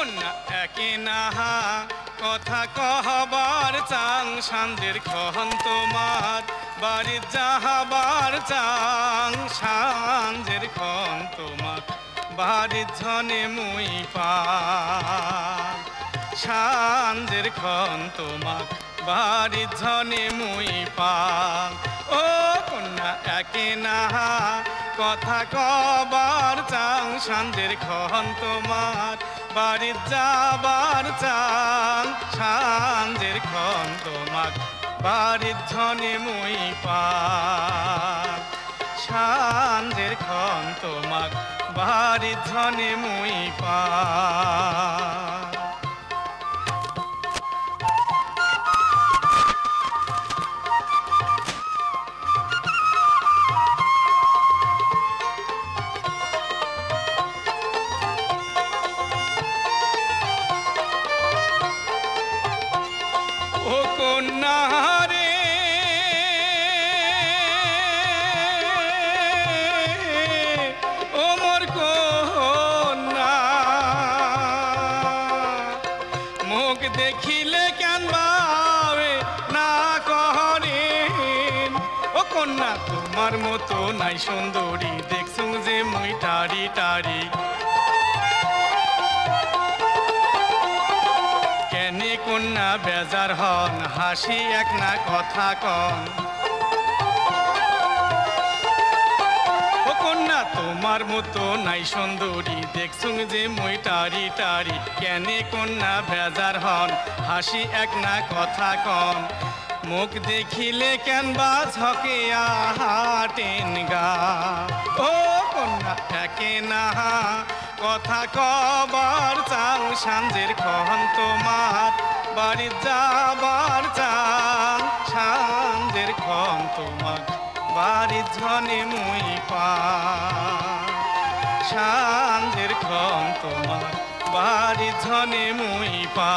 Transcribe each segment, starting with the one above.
কন্যা, একে নাহা। কথা কহবার চাং, সান্দের খহন তোমার। বাড়ির যাহাবার চাং সাঞ্জের খন তোমার। বাড়ির ঝনে মুই পা সাঞ্জের খন তোমার। বাড়ির ঝনে মুই পা ও কন্যা, একে নাহা। কথা কবার চাং সাঞ্জের খন তোমার। বাড়ির যাবার চান সাঞ্জের খন তোমাক বাড়ির ধনে মুই পা সাঞ্জের খন তোমাক বাড়ির ধনে মুই পা ও কন্যা রে? ও মোর কন্যা মুখ দেখিলে কেন বাবে না করেন ও কন্যা, তোমার মতো নাই সুন্দরী দেখছুং যে মুই টারি টারি। বেজার হন, হাসি এক না কথা কন। কন্যা, তোমার মতো নাই সুন্দরী, দেখছুং যে মই টারি টারি। কেনে কন্যা বেজার হন, হাসি এক না কথা কন। মুখ দেখিলে কেন বা ঝকে হাটেন গা ও কন্যা, একে না, কথা কবার চাং সাঞ্জের খন তোমার। বাড়ি যাবার চাং সাঞ্জের খন তোমার বাড়ি ঝনে মুই পা সাঞ্জের খন তোমার বাড়ি ঝনে মুই পা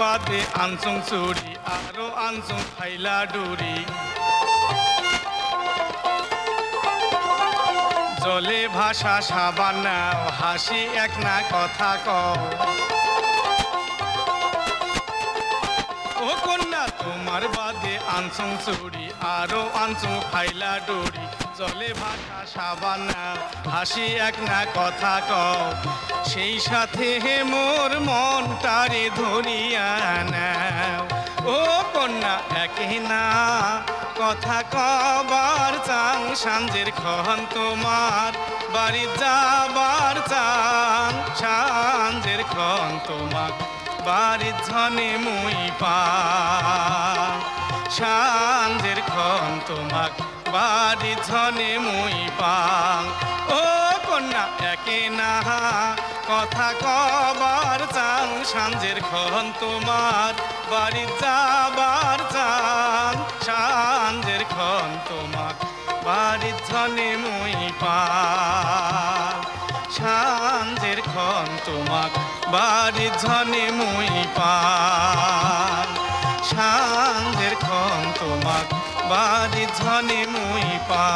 বাদে আনসুং চুরি আরও আনসুং ফাইলা ডুরি। জলে ভাষা সাবানা, হাসি এক না কথা কও। ও কন্যা, তোমার বাদে আনসুং চুরি আরও আনসুং ফাইলা ডুরি। জলে ভাষা সাবানা, হাসি এক না কথা কও। সেই সাথে হে মোর মনটারে ধরিয়া নাও। ও কন্যা, একে না। কথা কবার চাং সাঞ্জের খন তোমার। বাড়ি যাবার চাং সাঞ্জের খন তোমার। বাড়ির ঝনে মুই পা। সাঞ্জের খন তোমাক বাড়ির ঝনে মুই পা। ও কন্যা, একে না। কথা কবার চাং সাঞ্জের খন তোমার বাড়ি যাবার চাং সাঞ্জের খন তোমাক বাড়ির ঝনে মুই পা সাঞ্জের খন তোমাক বাড়ি ঝনে মুই পা সাঞ্জের খন তোমাক বাড়ি ঝনে মুই পা